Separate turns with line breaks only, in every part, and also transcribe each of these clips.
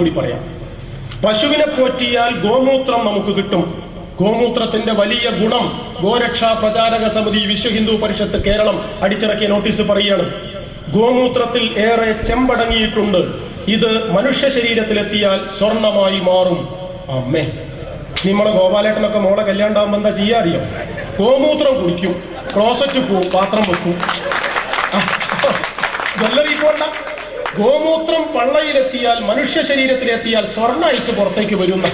കൂടി പറയാം. പശുവിനെ പോറ്റിയാൽ ഗോമൂത്രം നമുക്ക് കിട്ടും. ഗോമൂത്രത്തിന്റെ വലിയ ഗുണം ഗോരക്ഷാ പ്രചാരക സമിതി വിശ്വ ഹിന്ദു പരിഷത്ത് കേരളം അടിച്ചിറക്കിയ നോട്ടീസ് പറയുകയാണ്. ഗോമൂത്രത്തിൽ ഏറെ ചെമ്പടങ്ങിയിട്ടുണ്ട്. ഇത് മനുഷ്യ ശരീരത്തിലെത്തിയാൽ സ്വർണമായി മാറും. അമ്മേ നിങ്ങളെ ഗോപാലേട്ടനൊക്കെ മോളെ കല്യാണ്ടാകുമ്പോ എന്താ ചെയ്യാ അറിയാം? ഗോമൂത്രം കുടിക്കും ക്ലോസറ്റ് പോവും പാത്രം വെക്കും. ജ്വല്ലറി പോണ്ട ഗോമൂത്രം പള്ളയിലെത്തിയാൽ മനുഷ്യ ശരീരത്തിലെത്തിയാൽ സ്വർണായിട്ട് പുറത്തേക്ക് വരുന്ന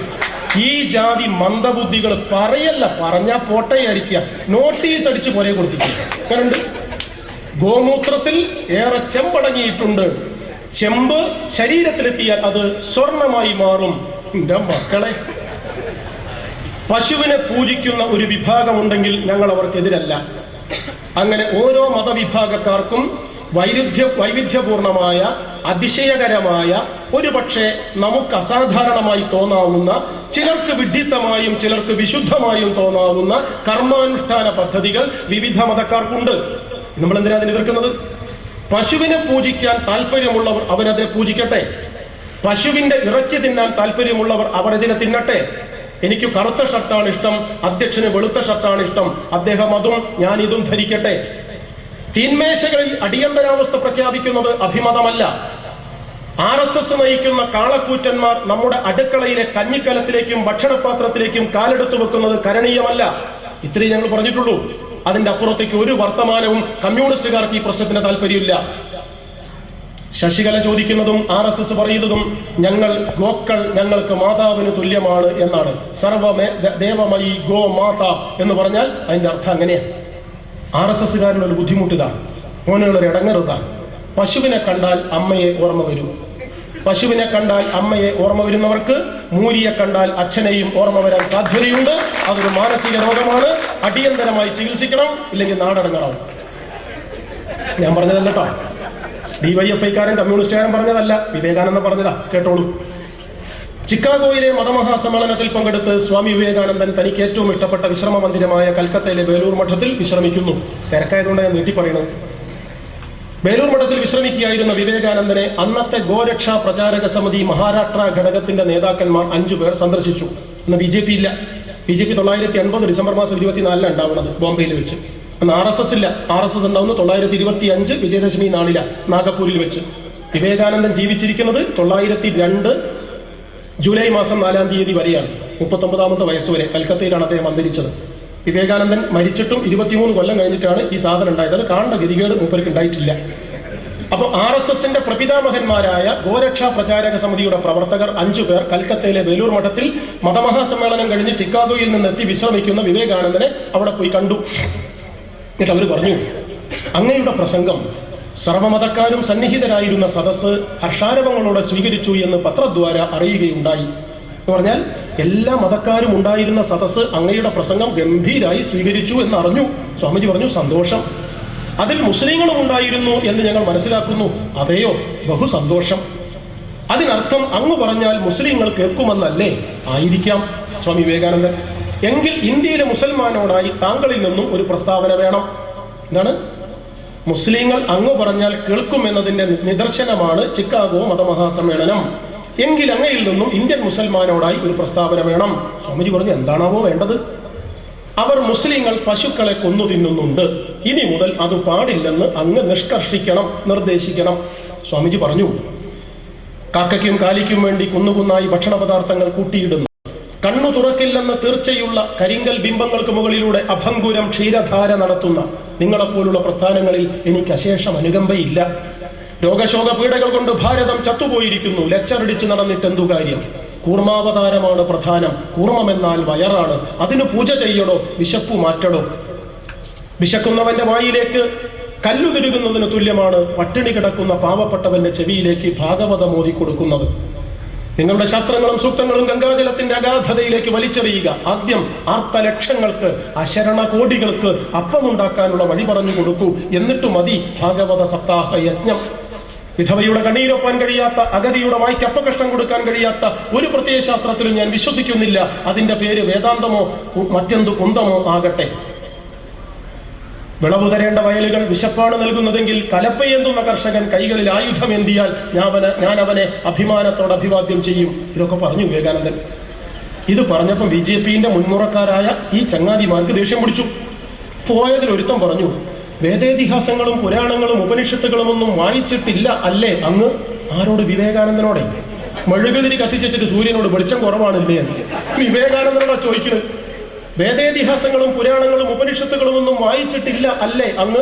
ഈ ജാതി മന്ദബുദ്ധികൾ പറയല്ല. പറഞ്ഞാൽ പോട്ടയായിരിക്കുക. നോട്ടീസ് അടിച്ച് പോലെ കൊടുത്തിട്ടുണ്ട് ഗോമൂത്രത്തിൽ ഏറെ ചെമ്പടങ്ങിയിട്ടുണ്ട്. ചെമ്പ് ശരീരത്തിലെത്തിയാൽ അത് സ്വർണമായി മാറും. എന്റെ മക്കളെ പശുവിനെ പൂജിക്കുന്ന ഒരു വിഭാഗമുണ്ടെങ്കിൽ ഞങ്ങൾ അവർക്കെതിരല്ല. അങ്ങനെ ഓരോ മതവിഭാഗക്കാർക്കും വൈരുദ്ധ്യ വൈവിധ്യപൂർണമായ അതിശയകരമായ ഒരു പക്ഷേ നമുക്ക് അസാധാരണമായി തോന്നാവുന്ന ചിലർക്ക് വിഡ്ഢിത്തമായും ചിലർക്ക് വിശുദ്ധമായും തോന്നാവുന്ന കർമാനുഷ്ഠാന പദ്ധതികൾ വിവിധ മതക്കാർക്കുണ്ട്. നമ്മൾ എന്തിനാ അതിന് എതിർക്കുന്നത്? പശുവിനെ പൂജിക്കാൻ താല്പര്യമുള്ളവർ അവരതിനെ പൂജിക്കട്ടെ. പശുവിന്റെ ഇറച്ചി തിന്നാൻ താല്പര്യമുള്ളവർ അവരതിനെ തിന്നട്ടെ. എനിക്ക് കറുത്ത ഷർട്ടാണ് ഇഷ്ടം അധ്യക്ഷന് വെളുത്ത ഷർട്ടാണ് ഇഷ്ടം അദ്ദേഹം അതും ഞാൻ ഇതും ധരിക്കട്ടെ. തീന്മേശകളിൽ അടിയന്തരാവസ്ഥ പ്രഖ്യാപിക്കുന്നത് അഭിമതമല്ല. ആർ എസ് എസ് നയിക്കുന്ന കാളക്കൂറ്റന്മാർ നമ്മുടെ അടുക്കളയിലെ കഞ്ഞിക്കലത്തിലേക്കും ഭക്ഷണപാത്രത്തിലേക്കും കാലെടുത്തു വെക്കുന്നത് കരണീയമല്ല. ഇത്രയും ഞങ്ങൾ പറഞ്ഞിട്ടുള്ളൂ. അതിന്റെ അപ്പുറത്തേക്ക് ഒരു വർത്തമാനവും കമ്മ്യൂണിസ്റ്റുകാർക്ക് ഈ പ്രശ്നത്തിന് താല്പര്യമില്ല. ശശികല ചോദിക്കുന്നതും ആർ എസ് എസ് പറയുന്നതും ഞങ്ങൾ ഗോക്കൾ ഞങ്ങൾക്ക് മാതാവിന് തുല്യമാണ് എന്നാണ്. സർവമേ ദേവമയി ഗോ മാത എന്ന് പറഞ്ഞാൽ അതിന്റെ അർത്ഥം അങ്ങനെയാണ് ആർ എസ് എസ്സുകാരനൊരു ഒരു ബുദ്ധിമുട്ടിതാ. മോനുകളൊരു ഇടങ്ങറുതാ. പശുവിനെ കണ്ടാൽ അമ്മയെ ഓർമ്മ വരും. പശുവിനെ കണ്ടാൽ അമ്മയെ ഓർമ്മ വരുന്നവർക്ക് മൂരിയെ കണ്ടാൽ അച്ഛനെയും ഓർമ്മ വരാൻ സാധ്യതയുണ്ട്. അതൊരു മാനസിക രോഗമാണ്. അടിയന്തരമായി ചികിത്സിക്കണം. ഇല്ലെങ്കിൽ നാടടങ്ങണം ഞാൻ പറഞ്ഞതല്ല കേട്ടോ. കമ്മ്യൂണിസ്റ്റ് കമ്മ്യൂണിസ്റ്റുകാരൻ പറഞ്ഞതല്ല. വിവേകാനന്ദ പറഞ്ഞതാ. കേട്ടോളൂ. ചിക്കാഗോയിലെ മതമഹാസമ്മേളനത്തിൽ പങ്കെടുത്ത് സ്വാമി വിവേകാനന്ദൻ തനിക്ക് ഏറ്റവും ഇഷ്ടപ്പെട്ട വിശ്രമ മന്ദിരമായ കൽക്കത്തയിലെ ബേലൂർ മഠത്തിൽ വിശ്രമിക്കുന്നു. തിരക്കായതുകൊണ്ട് ഞാൻ നീട്ടി പറയുന്നത് ബേലൂർ മഠത്തിൽ വിശ്രമിക്കുകയായിരുന്ന വിവേകാനന്ദനെ അന്നത്തെ ഗോരക്ഷാ പ്രചാരക സമിതി മഹാരാഷ്ട്ര ഘടകത്തിന്റെ നേതാക്കന്മാർ അഞ്ചു പേർ സന്ദർശിച്ചു. അന്ന് ബി ജെ പി ഇല്ല. ബി ജെ പി തൊള്ളായിരത്തി അൻപത് ഡിസംബർ മാസം ഇരുപത്തിനാലിലാണ് ഉണ്ടാവുന്നത് ബോംബെയിൽ വെച്ച്. അന്ന് ആർ എസ് എസ് ഇല്ല. ആർ എസ് എസ് ഉണ്ടാവുന്നത് തൊള്ളായിരത്തി ഇരുപത്തി അഞ്ച് വിജയദശമി നാളില നാഗപ്പൂരിൽ വെച്ച്. വിവേകാനന്ദൻ ജീവിച്ചിരിക്കുന്നത് തൊള്ളായിരത്തി രണ്ട് ജൂലൈ മാസം നാലാം തീയതി വരെയാണ് മുപ്പത്തൊമ്പതാമത്തെ വയസ്സ് വരെ കൽക്കത്തയിലാണ് അദ്ദേഹം അന്തരിച്ചത്. വിവേകാനന്ദൻ മരിച്ചിട്ടും ഇരുപത്തിമൂന്ന് കൊല്ലം കഴിഞ്ഞിട്ടാണ് ഈ സാധനം ഉണ്ടായത്. അത് കാണേണ്ട ഗതികേട് മൂപ്പർക്ക് ഉണ്ടായിട്ടില്ല. അപ്പോൾ ആർ എസ് എസിന്റെ പ്രപിതാമഹന്മാരായ ഗോരക്ഷാ പ്രചാരക സമിതിയുടെ പ്രവർത്തകർ അഞ്ചു പേർ കൽക്കത്തയിലെ വേലൂർ മഠത്തിൽ മതമഹാസമ്മേളനം കഴിഞ്ഞ് ചിക്കാഗോയിൽ നിന്നെത്തി വിശ്രമിക്കുന്ന വിവേകാനന്ദനെ അവിടെ പോയി കണ്ടു. എന്നിട്ട് അവർ പറഞ്ഞു അങ്ങയുടെ പ്രസംഗം സർവമതക്കാരും സന്നിഹിതരായിരുന്ന സദസ്സ് ഹർഷാരവങ്ങളോടെ സ്വീകരിച്ചു എന്ന് പത്രദ്വാര അറിയുകയുണ്ടായി. എന്ന് പറഞ്ഞാൽ എല്ലാ മതക്കാരും ഉണ്ടായിരുന്ന സദസ്സ് അങ്ങയുടെ പ്രസംഗം ഗംഭീരായി സ്വീകരിച്ചു എന്ന് അറിഞ്ഞു സ്വാമിജി പറഞ്ഞു സന്തോഷം. അതിൽ മുസ്ലിങ്ങളും ഉണ്ടായിരുന്നു എന്ന് ഞങ്ങൾ മനസ്സിലാക്കുന്നു. അതെയോ? ബഹു സന്തോഷം. അതിനർത്ഥം അങ്ങ് പറഞ്ഞാൽ മുസ്ലിങ്ങൾ കേൾക്കുമെന്നല്ലേ? ആയിരിക്കാം. സ്വാമി വിവേകാനന്ദൻ എങ്കിൽ ഇന്ത്യയിലെ മുസൽമാനോടായി താങ്കളിൽ നിന്നും ഒരു പ്രസ്താവന വേണം. എന്താണ്? മുസ്ലിങ്ങൾ അങ്ങ് പറഞ്ഞാൽ കേൾക്കുമെന്നതിന്റെ നിദർശനമാണ് ചിക്കാഗോ മതമഹാസമ്മേളനം. എങ്കിൽ അങ്ങയിൽ നിന്നും ഇന്ത്യൻ മുസൽമാനോടായി ഒരു പ്രസ്താവന വേണം. സ്വാമിജി പറഞ്ഞു എന്താണാവോ വേണ്ടത്? അവർ മുസ്ലിങ്ങൾ പശുക്കളെ കൊന്നു തിന്നുന്നുണ്ട്. ഇനി മുതൽ അത് പാടില്ലെന്ന് അങ്ങ് നിഷ്കർഷിക്കണം നിർദ്ദേശിക്കണം. സ്വാമിജി പറഞ്ഞു കാക്കയ്ക്കും കാലിക്കും വേണ്ടി കുന്നുകുന്നായി ഭക്ഷണ പദാർത്ഥങ്ങൾ കൂട്ടിയിടുന്നു. കണ്ണു തുറക്കില്ലെന്ന് തീർച്ചയുള്ള കരിങ്കൽ ബിംബങ്ങൾക്ക് മുകളിലൂടെ അഭംഗുരം ക്ഷീരധാര നടത്തുന്ന നിങ്ങളെപ്പോലുള്ള പ്രസ്ഥാനങ്ങളിൽ എനിക്ക് അശേഷം അനുകമ്പയില്ല. രോഗശോക പീഡകൾ കൊണ്ട് ഭാരതം ചത്തുപോയിരിക്കുന്നു. ലച്ചറടിച്ച് നടന്നിട്ട് എന്തു കാര്യം? കൂർമാവതാരമാണ് പ്രധാനം. കൂർമ്മമെന്നാൽ വയറാണ്. അതിന് പൂജ ചെയ്യണോ വിശപ്പ് മാറ്റണോ വിശക്കുന്നവന്റെ വായിലേക്ക് കല്ലു തിരുകുന്നതിന് തുല്യമാണ് പട്ടിണി കിടക്കുന്ന പാവപ്പെട്ടവന്റെ ചെവിയിലേക്ക് ഭാഗവതം ഓതി കൊടുക്കുന്നത് നിങ്ങളുടെ ശാസ്ത്രങ്ങളും സൂക്തങ്ങളും ഗംഗാജലത്തിന്റെ അഗാധതയിലേക്ക് വലിച്ചെറിയുക. ആദ്യം ആർത്ത ലക്ഷങ്ങൾക്ക് അശരണ കോടികൾക്ക് അപ്പമുണ്ടാക്കാനുള്ള വഴി പറഞ്ഞു കൊടുക്കൂ. എന്നിട്ട് മതി ഭാഗവത സപ്താഹ യജ്ഞം. വിധവയുടെ കണ്ണീരൊപ്പാൻ കഴിയാത്ത അഗതിയുടെ വായിക്ക് അപ്പകഷ്ടം കൊടുക്കാൻ കഴിയാത്ത ഒരു പ്രത്യയശാസ്ത്രത്തിലും ഞാൻ വിശ്വസിക്കുന്നില്ല. അതിന്റെ പേര് വേദാന്തമോ മറ്റെന്ത് കുന്തമോ ആകട്ടെ. വിളവ് തരേണ്ട വയലുകൾ വിശപ്പാണ് നൽകുന്നതെങ്കിൽ കലപ്പയെന്തുന്ന കർഷകൻ കൈകളിൽ ആയുധമേന്തിയാൽ ഞാൻ അവനെ ഞാൻ അവനെ അഭിമാനത്തോടെ അഭിവാദ്യം ചെയ്യും. ഇതൊക്കെ പറഞ്ഞു വിവേകാനന്ദൻ. ഇത് പറഞ്ഞപ്പോൾ ബി ജെ പിന്റെ മുൻമുറക്കാരായ ഈ ചങ്ങാതിമാർക്ക് ദേഷ്യം പിടിച്ചു. പോയതിൽ ഒരുത്തം പറഞ്ഞു വേദേതിഹാസങ്ങളും പുരാണങ്ങളും ഉപനിഷത്തുകളും ഒന്നും വായിച്ചിട്ടില്ല അല്ലേ അങ്ങ്? ആരോട് വിവേകാനന്ദനോടെ? മെഴുകുതിരി കത്തിച്ചിട്ട് സൂര്യനോട് വെളിച്ചം കുറവാണില്ലേ? എന്ന് വിവേകാനന്ദനോടാ ചോദിക്കുന്നത്. വേദേതിഹാസങ്ങളും പുരാണങ്ങളും ഉപനിഷത്തുകളും ഒന്നും വായിച്ചിട്ടില്ല അല്ലേ അന്ന്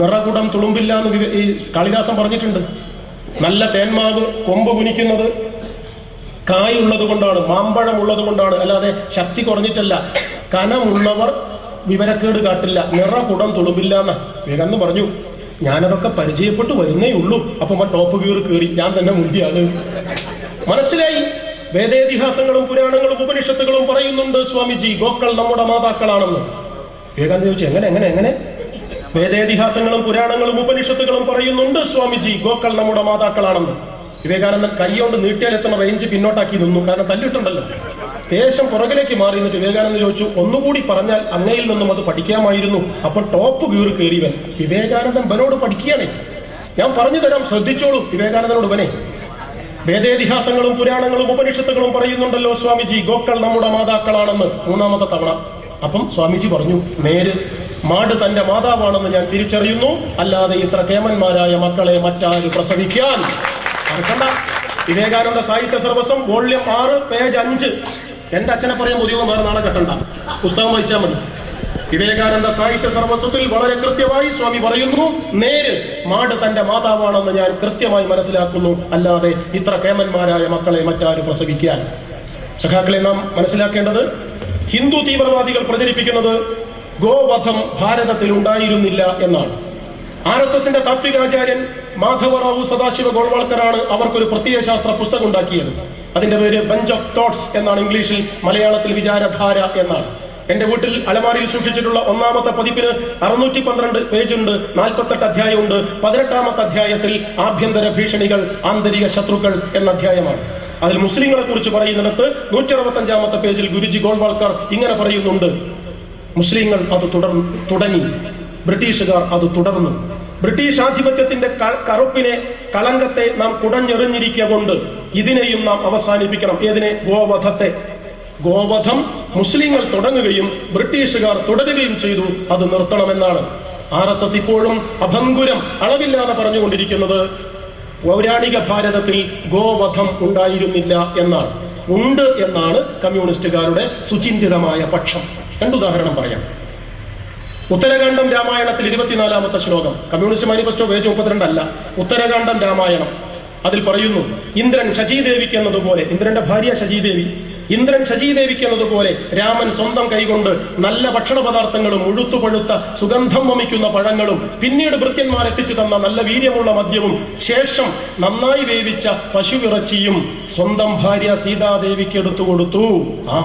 നിറകുടം തുളുമ്പില്ല എന്ന് ഈ കാളിദാസൻ പറഞ്ഞിട്ടുണ്ട്. നല്ല തേന്മാവ് കൊമ്പ് കുനിക്കുന്നത് കായുള്ളത് കൊണ്ടാണ് മാമ്പഴം ഉള്ളത് കൊണ്ടാണ്. അല്ലാതെ ശക്തി കുറഞ്ഞിട്ടല്ല. കനമുള്ളവർ വിവരക്കേട് കാട്ടില്ല. നിറകുടം തുളുമ്പില്ല എന്ന വേഗം പറഞ്ഞു. ഞാനതൊക്കെ പരിചയപ്പെട്ടു വരുന്നേ ഉള്ളൂ. അപ്പം ആ ടോപ്പ് ഗിയർ കയറി. ഞാൻ തന്നെ മുന്തിയാണ്. മനസ്സിലായി? വേദേതിഹാസങ്ങളും പുരാണങ്ങളും ഉപനിഷത്തുകളും പറയുന്നുണ്ട് സ്വാമിജി. ഗോക്കൾ നമ്മുടെ മാതാക്കളാണെന്ന്. വിവേകാനന്ദ ചോദിച്ചു എങ്ങനെ എങ്ങനെ എങ്ങനെ? വേദേതിഹാസങ്ങളും പുരാണങ്ങളും ഉപനിഷത്തുകളും പറയുന്നുണ്ട് സ്വാമിജി. ഗോക്കൾ നമ്മുടെ മാതാക്കളാണെന്ന്. വിവേകാനന്ദൻ കൈകൊണ്ട് നീട്ടിയാലെത്തുന്ന റേഞ്ച് പിന്നോട്ടാക്കി നിന്നു. കാരണം തല്ലിട്ടുണ്ടല്ലോ. ദേശം പുറകിലേക്ക് മാറി എന്നിട്ട് വിവേകാനന്ദൻ ചോദിച്ചു ഒന്നുകൂടി പറഞ്ഞാൽ അങ്ങയിൽ നിന്നും അത് പഠിക്കാമായിരുന്നു. അപ്പൊ ടോപ്പ് കീറി കയറിവൻ വിവേകാനന്ദൻ ബനോട് പഠിക്കുകയാണേ. ഞാൻ പറഞ്ഞു തരാം ശ്രദ്ധിച്ചോളൂ വിവേകാനന്ദനോട് ബനെ വേദേതിഹാസങ്ങളും പുരാണങ്ങളും ഉപനിഷത്തുകളും പറയുന്നുണ്ടല്ലോ സ്വാമിജി. ഗോക്കൾ നമ്മുടെ മാതാക്കളാണെന്ന് മൂന്നാമത്തെ തവണ. അപ്പം സ്വാമിജി പറഞ്ഞു നേര് മാട് തന്റെ മാതാവാണെന്ന് ഞാൻ തിരിച്ചറിയുന്നു. അല്ലാതെ ഇത്ര കേമന്മാരായ മക്കളെ മറ്റാരും പ്രസവിക്കാൻ വിവേകാനന്ദ സാഹിത്യ സർവസം വോള്യം ആറ് പേജ് അഞ്ച്. എന്റെ അച്ഛനെ പറയാൻ പുതിയ വേറെ നാളെ കെട്ടണ്ട. പുസ്തകം വായിച്ചാൽ മതി. വിവേകാനന്ദ സാഹിത്യ സർവസ്വത്തിൽ വളരെ കൃത്യമായി സ്വാമി പറയുന്നു നേര് മാട് തന്റെ മാതാവാണെന്ന് ഞാൻ കൃത്യമായി മനസ്സിലാക്കുന്നു. അല്ലാതെ ഇത്ര കേമന്മാരായ മക്കളെ മറ്റാരും പ്രസവിക്കാൻ. സഖാക്കളെ നാം മനസ്സിലാക്കേണ്ടത് ഹിന്ദു തീവ്രവാദികൾ പ്രചരിപ്പിക്കുന്നത് ഗോവധം ഭാരതത്തിൽ ഉണ്ടായിരുന്നില്ല എന്നാണ്. ആർ എസ് എസിന്റെ താത്വികാചാര്യൻ മാധവറാവു സദാശിവ ഗോൾവാൾക്കറാണ് അവർക്കൊരു പ്രത്യയശാസ്ത്ര പുസ്തകം ഉണ്ടാക്കിയത്. അതിന്റെ പേര് ബഞ്ച് ഓഫ് തോട്ട്സ് എന്നാണ് ഇംഗ്ലീഷിൽ മലയാളത്തിൽ വിചാരധാര എന്നാണ്. എന്റെ വീട്ടിൽ അലമാരിയിൽ സൂക്ഷിച്ചിട്ടുള്ള ഒന്നാമത്തെ പതിപ്പിന് അറുന്നൂറ്റി പന്ത്രണ്ട് പേജ് ഉണ്ട് നാൽപ്പത്തെട്ട് അധ്യായമുണ്ട്. പതിനെട്ടാമത്തെ അധ്യായത്തിൽ ആഭ്യന്തര ഭീഷണികൾ ആന്തരിക ശത്രുക്കൾ എന്ന അധ്യായമാണ്. അതിൽ മുസ്ലിങ്ങളെ കുറിച്ച് പറയുന്നിടത്ത് നൂറ്റി അറുപത്തഞ്ചാമത്തെ പേജിൽ ഗുരുജി ഗോൾവാൾക്കർ ഇങ്ങനെ പറയുന്നുണ്ട്. മുസ്ലിങ്ങൾ അത് തുടർ തുടങ്ങി. ബ്രിട്ടീഷുകാർ അത് തുടർന്നു. ബ്രിട്ടീഷ് ആധിപത്യത്തിന്റെ കറുപ്പിനെ കളങ്കത്തെ നാം കുടഞ്ഞെറിഞ്ഞിരിക്കുക കൊണ്ട് ഇതിനെയും നാം അവസാനിപ്പിക്കണം. ഏതിനെ? ഗോവധത്തെ. ഗോവധം മുസ്ലിങ്ങൾ തുടങ്ങുകയും ബ്രിട്ടീഷുകാർ തുടരുകയും ചെയ്തു. അത് നിർത്തണമെന്നാണ്. ആർ എസ് എസ് ഇപ്പോഴും അഭംഗുരം അളവില്ലാതെ പറഞ്ഞുകൊണ്ടിരിക്കുന്നത് പൗരാണിക ഭാരതത്തിൽ ഗോവധം ഉണ്ടായിരുന്നില്ല എന്നാണ്. ഉണ്ട് എന്നാണ് കമ്മ്യൂണിസ്റ്റുകാരുടെ സുചിന്തിതമായ പക്ഷം. രണ്ടുദാഹരണം പറയാം. ഉത്തരകാണ്ഡം രാമായണത്തിൽ ഇരുപത്തിനാലാമത്തെ ശ്ലോകം. കമ്മ്യൂണിസ്റ്റ് മാനിഫെസ്റ്റോ പേജ് മുപ്പത്തിരണ്ടല്ല ഉത്തരകാണ്ഡം രാമായണം. അതിൽ പറയുന്നു ഇന്ദ്രൻ ശചീദേവിക്ക് എന്നതുപോലെ ഇന്ദ്രന്റെ ഭാര്യ ശചീദേവി ഇന്ദ്രൻ ശചീദേവിക്കുന്നതുപോലെ രാമൻ സ്വന്തം കൈകൊണ്ട് നല്ല ഭക്ഷണ പദാർത്ഥങ്ങളും ഉഴുത്തുപഴുത്ത സുഗന്ധം വമിക്കുന്ന പഴങ്ങളും പിന്നീട് ഭൃത്യന്മാർ എത്തിച്ചു തന്ന നല്ല വീര്യമുള്ള മദ്യവും ശേഷം നന്നായി വേവിച്ച പശുവിറച്ചിയും സ്വന്തം ഭാര്യ സീതാദേവിക്ക് എടുത്തു കൊടുത്തു. ആ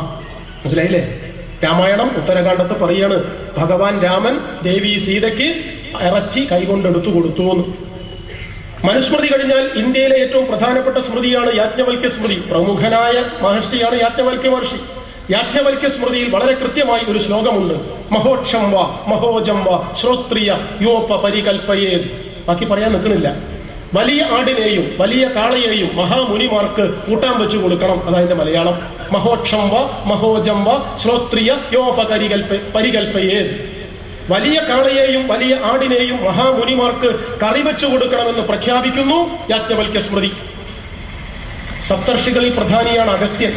മനസ്സിലായില്ലേ? രാമായണം ഉത്തരകാണ്ഡത്ത് പറയാണ് ഭഗവാൻ രാമൻ ദേവി സീതയ്ക്ക് ഇറച്ചി കൈകൊണ്ടെടുത്തു കൊടുത്തു എന്ന്. മനുസ്മൃതി കഴിഞ്ഞാൽ ഇന്ത്യയിലെ ഏറ്റവും പ്രധാനപ്പെട്ട സ്മൃതിയാണ് യാജ്ഞവൽക്യ സ്മൃതി. പ്രമുഖനായ മഹർഷിയാണ് യാജ്ഞവൽക്യ മഹർഷി. യാജ്ഞവൽക്യ സ്മൃതിയിൽ വളരെ കൃത്യമായി ഒരു ശ്ലോകമുണ്ട്. മഹോക്ഷം വാ മഹോജം വാ ശ്രോത്രിയ യോപ പരികൽപ്പയേത്. ബാക്കി പറയാൻ നിൽക്കണില്ല. വലിയ ആടിനെയും വലിയ കാളയെയും മഹാമുനിമാർക്ക് കൂട്ടാൻ വെച്ചു കൊടുക്കണം. അതായത് മലയാളം. മഹോക്ഷം വ മഹോജം വ ശ്രോത്രിയ യോപകരികൽപ്പ പരികൽപ്പയേത്. വലിയ കാളയെയും വലിയ ആടിനെയും മഹാമുനിമാർക്ക് കറി വെച്ചു കൊടുക്കണമെന്ന് പ്രഖ്യാപിക്കുന്നു യാജ്ഞവൽക്യ സ്മൃതി സപ്തർഷികളിൽ പ്രധാനിയാണ് അഗസ്ത്യൻ.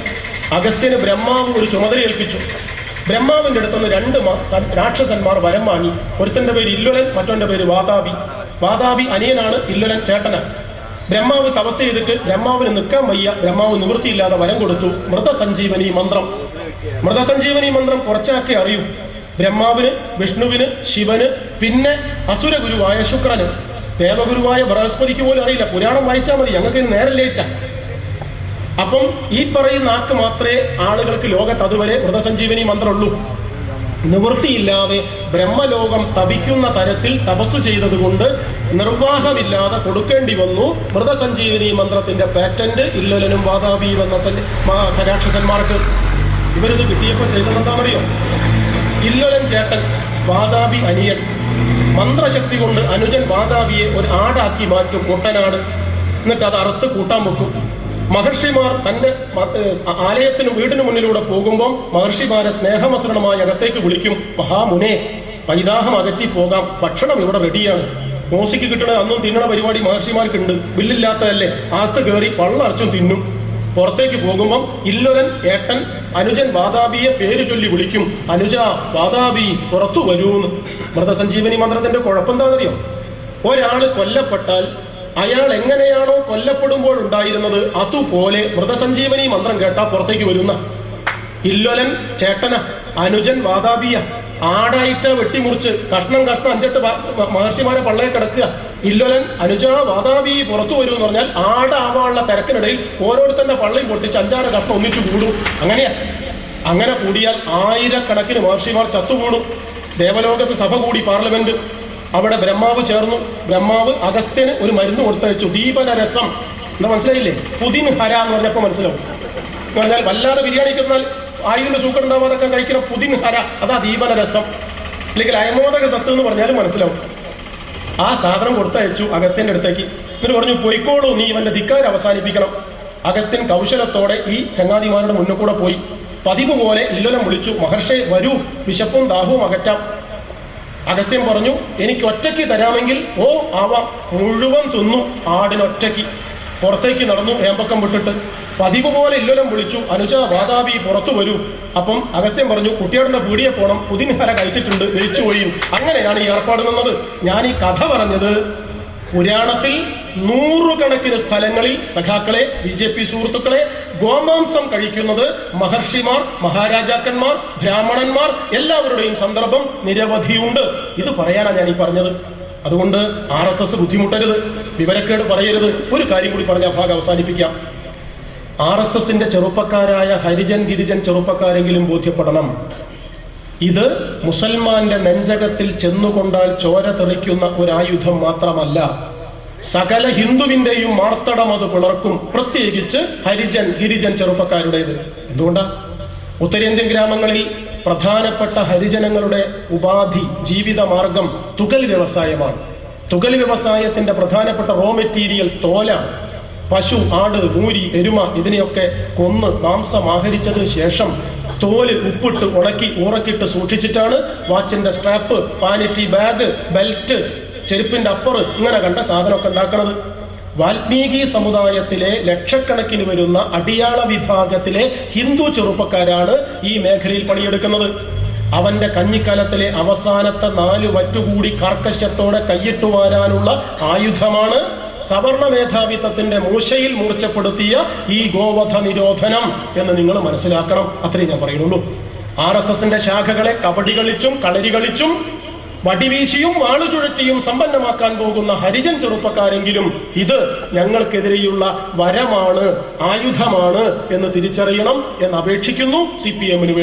അഗസ്ത്യന് ബ്രഹ്മാവ് ഒരു ചുമതല ഏൽപ്പിച്ചു. ബ്രഹ്മാവിന്റെ അടുത്തുനിന്ന് രണ്ട് രാക്ഷസന്മാർ വരം വാങ്ങി. ഒരുത്തന്റെ പേര് ഇല്ലുലൻ മറ്റൊന്റെ പേര് വാതാബി. വാതാബി അനിയനാണ് ഇല്ലുലൻ ചേട്ടനാണ് ബ്രഹ്മാവ് തപസ് ചെയ്തിട്ട് ബ്രഹ്മാവിന് നിൽക്കാൻ വയ്യ. ബ്രഹ്മാവ് നിവൃത്തിയില്ലാതെ വരം കൊടുത്തു. മൃതസഞ്ജീവനി മന്ത്രം. മൃതസഞ്ജീവനി മന്ത്രം കുറച്ചാക്കേ അറിയൂ. ബ്രഹ്മാവിന് വിഷ്ണുവിന് ശിവന് പിന്നെ അസുര ഗുരുവായ ശുക്രന്. ദേവഗുരുവായ ബൃഹസ്പതിക്ക് പോലും അറിയില്ല. പുരാണം വായിച്ചാൽ മതി. ഞങ്ങൾക്ക് നേരം ലേറ്റാ അപ്പം ഈ പറയുന്ന ആക്ക് മാത്രമേ ആളുകൾക്ക് ലോകത്ത് അതുവരെ മൃതസഞ്ജീവനി മന്ത്രമുള്ളൂ. നിവൃത്തിയില്ലാതെ ബ്രഹ്മലോകം തപിക്കുന്ന തരത്തിൽ തപസ് ചെയ്തതുകൊണ്ട് നിർവാഹമില്ലാതെ കൊടുക്കേണ്ടി വന്നു. മൃതസഞ്ജീവനി മന്ത്രത്തിന്റെ പാറ്റന്റ് ഇല്ലലനും വാതാപിയും എന്ന സൻ- മഹാ സരാക്ഷസന്മാർക്ക്. ഇവരിത് കിട്ടിയപ്പോൾ ചെയ്തതെന്താണെന്നറിയോ ഇല്ലൊലൻ ചേട്ടൻ വാതാപി അനിയൻ. മന്ത്രശക്തി കൊണ്ട് അനുജൻ വാതാവിയെ ഒരു ആടാക്കി മാറ്റും മുട്ടനാട് എന്നിട്ട് അത് അറുത്ത് കൂട്ടാൻ വെക്കും. മഹർഷിമാർ തന്റെ ആലയത്തിന് വീടിന് മുന്നിലൂടെ പോകുമ്പോൾ മഹർഷിമാരെ സ്നേഹമസരണമായി അകത്തേക്ക് വിളിക്കും. മഹാമുനെ പൈതാഹം അകറ്റി പോകാം. ഭക്ഷണം ഇവിടെ റെഡിയാണ് മോസിക്ക് കിട്ടണ അന്നും തിന്നണ പരിപാടി മഹർഷിമാർക്കുണ്ട്. ബില്ലില്ലാത്തതല്ലേ? അകത്ത് കയറി പള്ളറച്ചും തിന്നും. പുറത്തേക്ക് പോകുമ്പം ഇല്ലൊരൻ ഏട്ടൻ അനുജൻ വാദാബിയെ പേര് ചൊല്ലി വിളിക്കും. അനുജ വാതാബി പുറത്തു വരൂന്ന്. മൃതസഞ്ജീവനി മന്ത്രത്തിന്റെ കുഴപ്പം എന്താണെന്നറിയോ ഒരാൾ കൊല്ലപ്പെട്ടാൽ അയാൾ എങ്ങനെയാണോ കൊല്ലപ്പെടുമ്പോൾ ഉണ്ടായിരുന്നത് അതുപോലെ മൃതസഞ്ജീവനി മന്ത്രം കേട്ടാ പുറത്തേക്ക് വരുന്ന. ഇല്ലൊലൻ ചേട്ടന അനുജൻ വാതാപിയ ആടായിട്ട വെട്ടിമുറിച്ച് കഷ്ണം കഷ്ണം അഞ്ചെട്ട് മഹർഷിമാരെ പള്ളയെ കിടക്കുക. ഇല്ലൊലൻ അനുജ വാതാവി പുറത്തു വരൂ എന്ന് പറഞ്ഞാൽ ആടാവാനുള്ള തിരക്കിനിടയിൽ ഓരോരുത്തരുടെ പള്ളയും പൊട്ടിച്ച് അഞ്ചാറ് കഷ്ണം ഒന്നിച്ചു കൂടും. അങ്ങനെയാ. അങ്ങനെ കൂടിയാൽ ആയിരക്കണക്കിന് മഹർഷിമാർ ചത്തുകൂടും. ദേവലോകത്ത് സഭ കൂടി പാർലമെന്റ്. അവിടെ ബ്രഹ്മാവ് ചേർന്നു. ബ്രഹ്മാവ് അഗസ്ത്യന് ഒരു മരുന്ന് കൊടുത്തയച്ചു. ദീപന രസം എന്താ മനസ്സിലായില്ലേ? പുതിൻ ഹര എന്ന് പറഞ്ഞപ്പോൾ മനസ്സിലാവും. എന്ന് പറഞ്ഞാൽ വല്ലാതെ ബിരിയാണി തിന്നാൽ ആയുവിന്റെ സൂക്കർ ഉണ്ടാവാതൊക്കെ കഴിക്കുന്ന പുതിൻ ഹര അതാ ദീപന രസം. അല്ലെങ്കിൽ അയമോദക സത്ത് എന്ന് പറഞ്ഞാലും മനസ്സിലാവും. ആ സാധനം കൊടുത്തയച്ചു അഗസ്ത്യന്റെ അടുത്തേക്ക്. എന്നിട്ട് പറഞ്ഞു പൊയ്ക്കോളൂ നീ ഇവന്റെ ധിക്കാരം അവസാനിപ്പിക്കണം. അഗസ്ത്യൻ കൗശലത്തോടെ ഈ ചങ്ങാതിമാരുടെ മുന്നിൽ കൂടെ പോയി. പതിവ് പോലെ ഇല്ലൊലം വിളിച്ചു മഹർഷെ വരൂ വിശപ്പും ദാഹവും അകറ്റാം. അഗസ്ത്യൻ പറഞ്ഞു എനിക്ക് ഒറ്റയ്ക്ക് തരാമെങ്കിൽ ഓ ആവാം മുഴുവൻ തിന്നു ആടിനൊറ്റയ്ക്ക്. പുറത്തേക്ക് നടന്നു ഏമ്പക്കം വിട്ടിട്ട് പതിവ് പോലെ ഇല്ലൊലം വിളിച്ചു അനുജ വാതാപി പുറത്തു വരൂ. അപ്പം അഗസ്ത്യം പറഞ്ഞു കുട്ടിയാടിന്റെ പീടിയെ പോണം പുതിൻഹര കഴിച്ചിട്ടുണ്ട് നെരിച്ചുപോയി അങ്ങനെയാണ് ഈ ഏർപ്പാട് നിന്നത്. ഞാൻ ഈ കഥ പറഞ്ഞത് പുരാണത്തിൽ നൂറുകണക്കിന് സ്ഥലങ്ങളിൽ സഖാക്കളെ ബി ജെ പി സുഹൃത്തുക്കളെ ഗോമാംസം കഴിക്കുന്നത് മഹർഷിമാർ മഹാരാജാക്കന്മാർ ബ്രാഹ്മണന്മാർ എല്ലാവരുടെയും സന്ദർഭം നിരവധിയുണ്ട്. ഇത് പറയാനാണ് ഞാൻ ഈ പറഞ്ഞത്. അതുകൊണ്ട് ആർ എസ് എസ് ബുദ്ധിമുട്ടരുത്. വിവരക്കേട് പറയരുത്. ഒരു കാര്യം കൂടി പറഞ്ഞ ഭാഗം അവസാനിപ്പിക്കാം. ആർ എസ് എസിന്റെ ചെറുപ്പക്കാരായ ഹരിജൻ ഗിരിജൻ ചെറുപ്പക്കാരെങ്കിലും ബോധ്യപ്പെടണം. ഇത് മുസൽമാന്റെ നെഞ്ചകത്തിൽ ചെന്നുകൊണ്ടാൽ ചോര തെറിക്കുന്ന ഒരു ആയുധം മാത്രമല്ല. സകല ഹിന്ദുവിന്റെയും മാർത്തടം അത് പിളർക്കും. പ്രത്യേകിച്ച് ഹരിജൻ ഗിരിജൻ ചെറുപ്പക്കാരുടേത്. എന്തുകൊണ്ടാ? ഉത്തരേന്ത്യൻ ഗ്രാമങ്ങളിൽ പ്രധാനപ്പെട്ട ഹരിജനങ്ങളുടെ ഉപാധി ജീവിതമാർഗം തുകൽ വ്യവസായമാണ്. തുകൽ വ്യവസായത്തിന്റെ പ്രധാനപ്പെട്ട റോ മെറ്റീരിയൽ തോലാണ്. പശു ആട് മൂരി എരുമ ഇതിനെയൊക്കെ കൊന്ന് മാംസം ആഹരിച്ചതിന് ശേഷം തോൽ ഉപ്പിട്ട് ഉണക്കി ഊറക്കിട്ട് സൂക്ഷിച്ചിട്ടാണ് വാച്ചിന്റെ സ്ട്രാപ്പ് പാനിറ്റി ബാഗ് ബെൽറ്റ് ചെരുപ്പിന്റെ അപ്പറ് ഇങ്ങനെ കണ്ട സാധനമൊക്കെ ഉണ്ടാക്കുന്നത് വാൽമീകി സമുദായത്തിലെ ലക്ഷക്കണക്കിന് വരുന്ന അടിയാള വിഭാഗത്തിലെ ഹിന്ദു ചെറുപ്പക്കാരാണ് ഈ മേഖലയിൽ പണിയെടുക്കുന്നത്. അവന്റെ കഞ്ഞിക്കാലത്തിലെ അവസാനത്തെ നാല് വറ്റുകൂടി കർക്കശത്തോടെ കൈയിട്ടു വാരാനുള്ള ആയുധമാണ് സവർണ മേധാവിത്വത്തിന്റെ മൂശയിൽ മൂർച്ചപ്പെടുത്തിയ ഈ ഗോവധ നിരോധനം എന്ന് നിങ്ങൾ മനസ്സിലാക്കണം. അത്രയും ഞാൻ പറയുന്നുള്ളൂ. ആർ എസ് എസിന്റെ ശാഖകളെ കബഡി കളിച്ചും കളരി കളിച്ചും വടിവീശിയും വാളുചുഴറ്റിയും സമ്പന്നമാക്കാൻ പോകുന്ന ഹരിജൻ ചെറുപ്പക്കാരെങ്കിലും ഇത് ഞങ്ങൾക്കെതിരെയുള്ള വരമാണ് ആയുധമാണ് എന്ന് തിരിച്ചറിയണം എന്ന് അപേക്ഷിക്കുന്നു സി പി എമ്മിന്